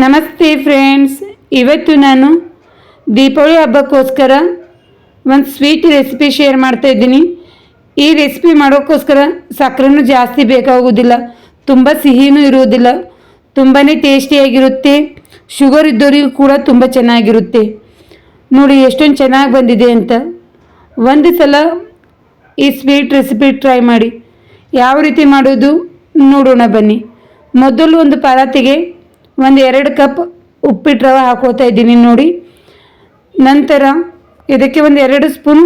ನಮಸ್ತೆ ಫ್ರೆಂಡ್ಸ್ ಇವತ್ತು ನಾನು ದೀಪಾವಳಿ ಹಬ್ಬಕ್ಕೋಸ್ಕರ ಒಂದು ಸ್ವೀಟ್ ರೆಸಿಪಿ ಶೇರ್ ಮಾಡ್ತಾ ಇದ್ದೀನಿ. ಈ ರೆಸಿಪಿ ಮಾಡೋಕ್ಕೋಸ್ಕರ ಸಕ್ಕರೆನೂ ಜಾಸ್ತಿ ಬೇಕಾಗುವುದಿಲ್ಲ ತುಂಬ ಸಿಹಿನೂ ಇರುವುದಿಲ್ಲ ತುಂಬಾ ಟೇಸ್ಟಿಯಾಗಿರುತ್ತೆ ಶುಗರ್ ಇದ್ದವರಿಗೂ ಕೂಡ ತುಂಬ ಚೆನ್ನಾಗಿರುತ್ತೆ. ನೋಡಿ ಎಷ್ಟೊಂದು ಚೆನ್ನಾಗಿ ಬಂದಿದೆ ಅಂತ. ಒಂದು ಸಲ ಈ ಸ್ವೀಟ್ ರೆಸಿಪಿ ಟ್ರೈ ಮಾಡಿ. ಯಾವ ರೀತಿ ಮಾಡೋದು ನೋಡೋಣ ಬನ್ನಿ. ಮೊದಲು ಒಂದು ಪರಾತಿಗೆ ಒಂದು ಎರಡು ಕಪ್ ಉಪ್ಪಿಟ್ಟು ರವೆ ಹಾಕೋತಾ ಇದ್ದೀನಿ ನೋಡಿ. ನಂತರ ಇದಕ್ಕೆ ಒಂದು ಎರಡು ಸ್ಪೂನ್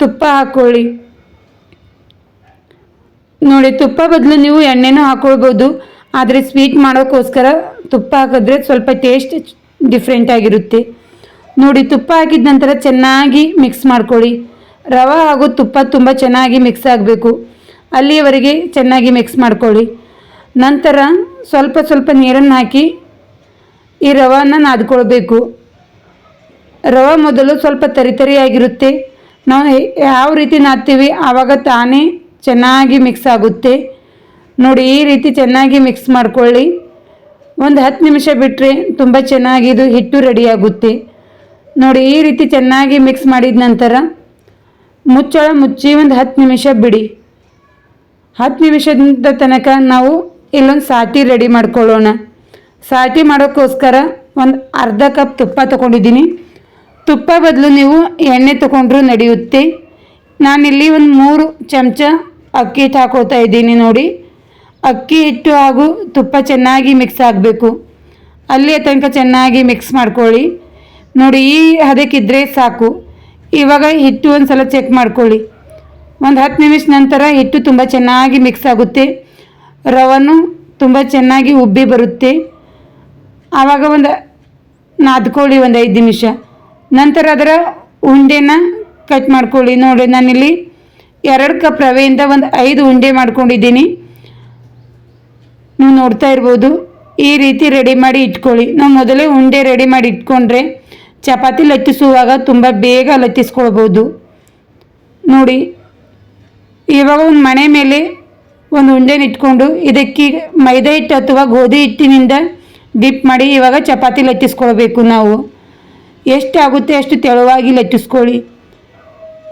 ತುಪ್ಪ ಹಾಕ್ಕೊಳ್ಳಿ ನೋಡಿ, ತುಪ್ಪ ಬದಲು ನೀವು ಎಣ್ಣೆನೂ ಹಾಕ್ಕೊಳ್ಬೋದು ಆದರೆ ಸ್ವೀಟ್ ಮಾಡೋಕ್ಕೋಸ್ಕರ ತುಪ್ಪ ಹಾಕಿದ್ರೆ ಸ್ವಲ್ಪ ಟೇಸ್ಟ್ ಡಿಫ್ರೆಂಟ್ ಆಗಿರುತ್ತೆ. ನೋಡಿ, ತುಪ್ಪ ಹಾಕಿದ ನಂತರ ಚೆನ್ನಾಗಿ ಮಿಕ್ಸ್ ಮಾಡ್ಕೊಳ್ಳಿ. ರವೆ ಹಾಗೂ ತುಪ್ಪ ತುಂಬ ಚೆನ್ನಾಗಿ ಮಿಕ್ಸ್ ಆಗಬೇಕು. ಅಲ್ಲಿಯವರೆಗೆ ಚೆನ್ನಾಗಿ ಮಿಕ್ಸ್ ಮಾಡ್ಕೊಳ್ಳಿ. ನಂತರ ಸ್ವಲ್ಪ ಸ್ವಲ್ಪ ನೀರನ್ನು ಹಾಕಿ ಈ ರವಾನ ನಾದ್ಕೊಳ್ಬೇಕು. ರವೆ ಮೊದಲು ಸ್ವಲ್ಪ ತರಿ ತರಿಯಾಗಿರುತ್ತೆ. ನಾವು ಯಾವ ರೀತಿ ನಾದ್ತೀವಿ ಆವಾಗ ತಾನೇ ಚೆನ್ನಾಗಿ ಮಿಕ್ಸ್ ಆಗುತ್ತೆ. ನೋಡಿ, ಈ ರೀತಿ ಚೆನ್ನಾಗಿ ಮಿಕ್ಸ್ ಮಾಡ್ಕೊಳ್ಳಿ. ಒಂದು ಹತ್ತು ನಿಮಿಷ ಬಿಟ್ಟರೆ ತುಂಬ ಚೆನ್ನಾಗಿ ಇದು ಹಿಟ್ಟು ರೆಡಿಯಾಗುತ್ತೆ. ನೋಡಿ, ಈ ರೀತಿ ಚೆನ್ನಾಗಿ ಮಿಕ್ಸ್ ಮಾಡಿದ ನಂತರ ಮುಚ್ಚಳ ಮುಚ್ಚಿ ಒಂದು ಹತ್ತು ನಿಮಿಷ ಬಿಡಿ. ಹತ್ತು ನಿಮಿಷದ ತನಕ ನಾವು ಇಲ್ಲೊಂದು ಸಾಟಿ ರೆಡಿ ಮಾಡ್ಕೊಳ್ಳೋಣ. ಸಾಟಿ ಮಾಡೋಕ್ಕೋಸ್ಕರ ಒಂದು ಅರ್ಧ ಕಪ್ ತುಪ್ಪ ತಗೊಂಡಿದ್ದೀನಿ. ತುಪ್ಪ ಬದಲು ನೀವು ಎಣ್ಣೆ ತೊಗೊಂಡ್ರೂ ನಡೆಯುತ್ತೆ. ನಾನಿಲ್ಲಿ ಒಂದು ಮೂರು ಚಮಚ ಅಕ್ಕಿ ಹಿಟ್ಟು ಹಾಕೋತಾ ಇದ್ದೀನಿ ನೋಡಿ. ಅಕ್ಕಿ ಹಿಟ್ಟು ಹಾಗೂ ತುಪ್ಪ ಚೆನ್ನಾಗಿ ಮಿಕ್ಸ್ ಆಗಬೇಕು. ಅಲ್ಲಿಯ ತನಕ ಚೆನ್ನಾಗಿ ಮಿಕ್ಸ್ ಮಾಡ್ಕೊಳ್ಳಿ. ನೋಡಿ, ಈ ಹದಕ್ಕಿದ್ರೆ ಸಾಕು. ಇವಾಗ ಹಿಟ್ಟು ಒಂದು ಸಲ ಚೆಕ್ ಮಾಡ್ಕೊಳ್ಳಿ. ಒಂದು ಹತ್ತು ನಿಮಿಷ ನಂತರ ಹಿಟ್ಟು ತುಂಬ ಚೆನ್ನಾಗಿ ಮಿಕ್ಸ್ ಆಗುತ್ತೆ. ರವನು ತುಂಬ ಚೆನ್ನಾಗಿ ಉಬ್ಬಿ ಬರುತ್ತೆ. ಆವಾಗ ಒಂದು ನಾದ್ಕೊಳ್ಳಿ ಒಂದು ಐದು ನಿಮಿಷ. ನಂತರ ಅದರ ಉಂಡೆನ ಕಟ್ ಮಾಡ್ಕೊಳ್ಳಿ. ನೋಡಿ, ನಾನಿಲ್ಲಿ ಎರಡು ಕಪ್ ರವೆಯಿಂದ ಒಂದು ಐದು ಉಂಡೆ ಮಾಡ್ಕೊಂಡಿದ್ದೀನಿ. ನೀವು ನೋಡ್ತಾ ಇರ್ಬೋದು, ಈ ರೀತಿ ರೆಡಿ ಮಾಡಿ ಇಟ್ಕೊಳ್ಳಿ. ನಾವು ಮೊದಲೇ ಉಂಡೆ ರೆಡಿ ಮಾಡಿ ಇಟ್ಕೊಂಡ್ರೆ ಚಪಾತಿ ಲಟ್ಟಿಸುವಾಗ ತುಂಬ ಬೇಗ ಲಟ್ಟಿಸ್ಕೊಳ್ಬೋದು. ನೋಡಿ, ಇವಾಗ ಒಂದು ಮನೆ ಮೇಲೆ ಒಂದು ಉಂಡೆನ ಇಟ್ಕೊಂಡು ಇದಕ್ಕೆ ಮೈದಾ ಹಿಟ್ಟು ಅಥವಾ ಗೋಧಿ ಹಿಟ್ಟಿನಿಂದ ಡಿಪ್ ಮಾಡಿ ಇವಾಗ ಚಪಾತಿ ಲಟ್ಟಿಸ್ಕೊಳ್ಬೇಕು ನಾವು. ಎಷ್ಟು ಆಗುತ್ತೆ ಅಷ್ಟು ತೆಳುವಾಗಿ ಲಟ್ಟಿಸ್ಕೊಳ್ಳಿ.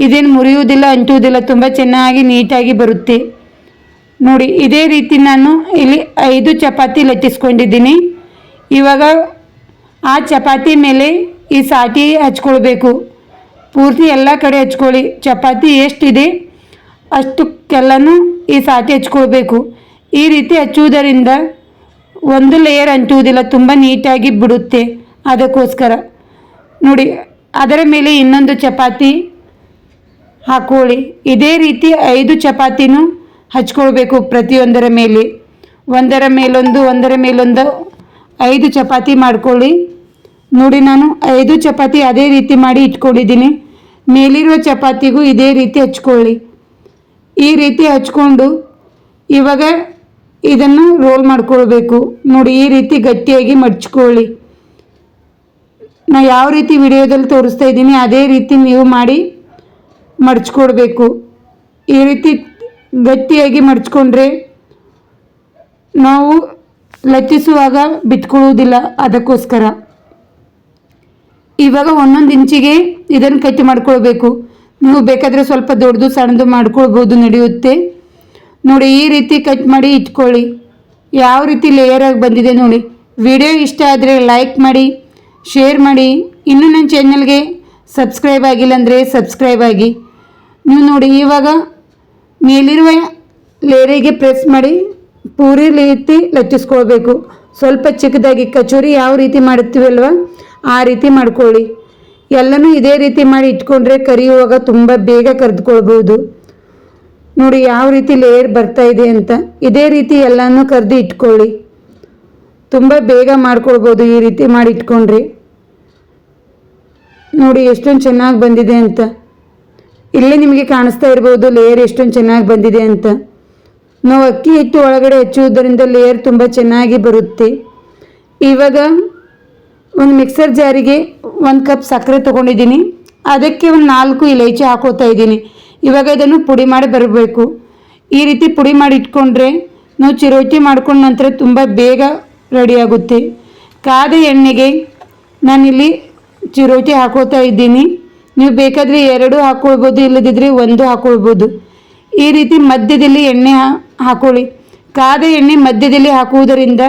ಇದೇನು ಮುರಿಯುವುದಿಲ್ಲ, ಅಂಟುವುದಿಲ್ಲ, ತುಂಬ ಚೆನ್ನಾಗಿ ನೀಟಾಗಿ ಬರುತ್ತೆ. ನೋಡಿ, ಇದೇ ರೀತಿ ನಾನು ಇಲ್ಲಿ ಐದು ಚಪಾತಿ ಲಟ್ಟಿಸ್ಕೊಂಡಿದ್ದೀನಿ. ಇವಾಗ ಆ ಚಪಾತಿ ಮೇಲೆ ಈ ಸಾಟಿ ಹಚ್ಕೊಳ್ಬೇಕು. ಪೂರ್ತಿ ಎಲ್ಲ ಕಡೆ ಹಚ್ಕೊಳ್ಳಿ. ಚಪಾತಿ ಎಷ್ಟಿದೆ ಅಷ್ಟಕ್ಕೆಲ್ಲನೂ ಈ ಸಾಟಿ ಹಚ್ಕೊಳ್ಬೇಕು. ಈ ರೀತಿ ಹಚ್ಚುವುದರಿಂದ ಒಂದು ಲೇಯರ್ ಅಂಟುವುದಿಲ್ಲ, ತುಂಬ ನೀಟಾಗಿ ಬಿಡುತ್ತೆ. ಅದಕ್ಕೋಸ್ಕರ. ನೋಡಿ, ಅದರ ಮೇಲೆ ಇನ್ನೊಂದು ಚಪಾತಿ ಹಾಕೊಳ್ಳಿ. ಇದೇ ರೀತಿ ಐದು ಚಪಾತಿನೂ ಹಚ್ಕೊಳ್ಬೇಕು ಪ್ರತಿಯೊಂದರ ಮೇಲೆ. ಒಂದರ ಮೇಲೊಂದು ಒಂದರ ಮೇಲೊಂದು ಐದು ಚಪಾತಿ ಮಾಡ್ಕೊಳ್ಳಿ. ನೋಡಿ, ನಾನು ಐದು ಚಪಾತಿ ಅದೇ ರೀತಿ ಮಾಡಿ ಇಟ್ಕೊಂಡಿದ್ದೀನಿ. ಮೇಲಿರುವ ಚಪಾತಿಗೂ ಇದೇ ರೀತಿ ಹಚ್ಕೊಳ್ಳಿ. ಈ ರೀತಿ ಹಚ್ಕೊಂಡು ಇವಾಗ ಇದನ್ನು ರೋಲ್ ಮಾಡ್ಕೊಳ್ಬೇಕು. ನೋಡಿ, ಈ ರೀತಿ ಗಟ್ಟಿಯಾಗಿ ಮಡ್ಚ್ಕೊಳ್ಳಿ. ನಾ ಯಾವ ರೀತಿ ವಿಡಿಯೋದಲ್ಲಿ ತೋರಿಸ್ತಾ ಇದ್ದೀನಿ, ಅದೇ ರೀತಿ ನೀವು ಮಾಡಿ ಮಡ್ಚ್ಕೊಡ್ಬೇಕು ಈ ರೀತಿ ಗಟ್ಟಿಯಾಗಿ ಮಡ್ಚ್ಕೊಂಡ್ರೆ ನಾವು ಲಚ್ಚಿಸುವಾಗ ಬಿಟ್ಕೊಳ್ಳುವುದಿಲ್ಲ ಅದಕ್ಕೋಸ್ಕರ. ಇವಾಗ ಒಂದೊಂದು ಇಂಚಿಗೆ ಇದನ್ನು ಕಟ್ ಮಾಡ್ಕೊಳ್ಬೇಕು. ನೀವು ಬೇಕಾದರೆ ಸ್ವಲ್ಪ ದೊಡ್ಡದು ಸಣ್ಣದು ಮಾಡ್ಕೊಳ್ಬೋದು ನಡೆಯುತ್ತೆ. ನೋಡಿ, ಈ ರೀತಿ ಕಟ್ ಮಾಡಿ ಇಟ್ಕೊಳ್ಳಿ. ಯಾವ ರೀತಿ ಲೇಯರ್ ಆಗಿ ಬಂದಿದೆ ನೋಡಿ. ವಿಡಿಯೋ ಇಷ್ಟ ಆದರೆ ಲೈಕ್ ಮಾಡಿ ಶೇರ್ ಮಾಡಿ. ಇನ್ನೂ ನನ್ನ ಚಾನಲ್ಗೆ ಸಬ್ಸ್ಕ್ರೈಬ್ ಆಗಿಲ್ಲ ಅಂದರೆ ಸಬ್ಸ್ಕ್ರೈಬ್ ಆಗಿ. ನೀವು ನೋಡಿ, ಇವಾಗ ಮೇಲಿರುವ ಲೇರಿಗೆ ಪ್ರೆಸ್ ಮಾಡಿ, ಪೂರಿ ರೀತಿ ಲಚ್ಚಿಸ್ಕೊಳ್ಬೇಕು ಸ್ವಲ್ಪ ಚಿಕ್ಕದಾಗಿ ಕಚೋರಿ ಯಾವ ರೀತಿ ಮಾಡುತ್ತೀವಲ್ವ ಆ ರೀತಿ ಮಾಡ್ಕೊಳ್ಳಿ. ಎಲ್ಲನೂ ಇದೇ ರೀತಿ ಮಾಡಿ ಇಟ್ಕೊಂಡ್ರೆ ಕರಿಯುವಾಗ ತುಂಬ ಬೇಗ ಕರೆದುಕೊಳ್ಬೋದು ನೋಡಿ ಯಾವ ರೀತಿ ಲೇಯರ್ ಬರ್ತಾ ಇದೆ ಅಂತ. ಇದೇ ರೀತಿ ಎಲ್ಲನೂ ಕರೆದು ಇಟ್ಕೊಳ್ಳಿ. ತುಂಬ ಬೇಗ ಮಾಡ್ಕೊಳ್ಬೋದು ಈ ರೀತಿ ಮಾಡಿ ಇಟ್ಕೊಂಡ್ರಿ. ನೋಡಿ ಎಷ್ಟೊಂದು ಚೆನ್ನಾಗಿ ಬಂದಿದೆ ಅಂತ. ಇಲ್ಲೇ ನಿಮಗೆ ಕಾಣಿಸ್ತಾ ಇರ್ಬೋದು ಲೇಯರ್ ಎಷ್ಟೊಂದು ಚೆನ್ನಾಗಿ ಬಂದಿದೆ ಅಂತ. ನಾವು ಅಕ್ಕಿ ಹಿಟ್ಟು ಒಳಗಡೆ ಹಚ್ಚುವುದರಿಂದ ಲೇಯರ್ ತುಂಬ ಚೆನ್ನಾಗಿ ಬರುತ್ತೆ. ಇವಾಗ ಒಂದು ಮಿಕ್ಸರ್ ಜಾರಿಗೆ ಒಂದು ಕಪ್ ಸಕ್ಕರೆ ತೊಗೊಂಡಿದ್ದೀನಿ. ಅದಕ್ಕೆ ಒಂದು ನಾಲ್ಕು ಇಲೈಚಿ ಹಾಕೋತಾ ಇದ್ದೀನಿ. ಇವಾಗ ಇದನ್ನು ಪುಡಿ ಮಾಡಿ ಬರಬೇಕು. ಈ ರೀತಿ ಪುಡಿ ಮಾಡಿ ಇಟ್ಕೊಂಡ್ರೆ ನಾವು ಚಿರೋಟಿ ಮಾಡ್ಕೊಂಡ ನಂತರ ತುಂಬ ಬೇಗ ರೆಡಿಯಾಗುತ್ತೆ ಕಾದ ಎಣ್ಣೆಗೆ ನಾನಿಲ್ಲಿ ಚಿರೋಟಿ ಹಾಕೋತಾ ಇದ್ದೀನಿ. ನೀವು ಬೇಕಾದರೆ ಎರಡು ಹಾಕ್ಕೊಳ್ಬೋದು ಇಲ್ಲದಿದ್ದರೆ ಒಂದು ಹಾಕ್ಕೊಳ್ಬೋದು ಈ ರೀತಿ ಮಧ್ಯದಲ್ಲಿ ಎಣ್ಣೆ ಹಾಕೊಳ್ಳಿ. ಕಾದ ಎಣ್ಣೆ ಮಧ್ಯದಲ್ಲಿ ಹಾಕುವುದರಿಂದ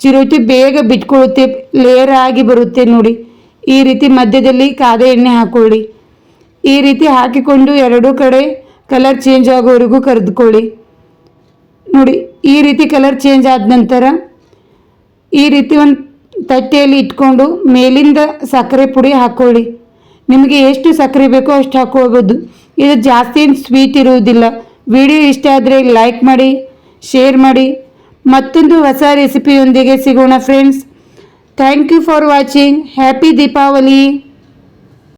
ಚಿರೋಟಿ ಬೇಗ ಬಿಟ್ಕೊಳ್ಳುತ್ತೆ ಲೇಯರ್ ಆಗಿ ಬರುತ್ತೆ ನೋಡಿ. ಈ ರೀತಿ ಮಧ್ಯದಲ್ಲಿ ಕಾದ ಎಣ್ಣೆ ಹಾಕೊಳ್ಳಿ. ಈ ರೀತಿ ಹಾಕಿಕೊಂಡು ಎರಡೂ ಕಡೆ ಕಲರ್ ಚೇಂಜ್ ಆಗೋವರೆಗೂ ಕರೆದುಕೊಳ್ಳಿ. ನೋಡಿ, ಈ ರೀತಿ ಕಲರ್ ಚೇಂಜ್ ಆದ ನಂತರ ಈ ರೀತಿ ಒಂದು ತಟ್ಟೆಯಲ್ಲಿ ಇಟ್ಕೊಂಡು ಮೇಲಿಂದ ಸಕ್ಕರೆ ಪುಡಿ ಹಾಕ್ಕೊಳ್ಳಿ ನಿಮಗೆ ಎಷ್ಟು ಸಕ್ಕರೆ ಬೇಕೋ ಅಷ್ಟು ಹಾಕ್ಕೊಳ್ಬೋದು. ಇದು ಜಾಸ್ತಿ ಸ್ವೀಟ್ ಇರುವುದಿಲ್ಲ. ವಿಡಿಯೋ ಇಷ್ಟ ಆದರೆ ಲೈಕ್ ಮಾಡಿ, ಶೇರ್ ಮಾಡಿ. ಮತ್ತೊಂದು ಹೊಸ ರೆಸಿಪಿಯೊಂದಿಗೆ ಸಿಗೋಣ friends thank you for watching happy Deepavali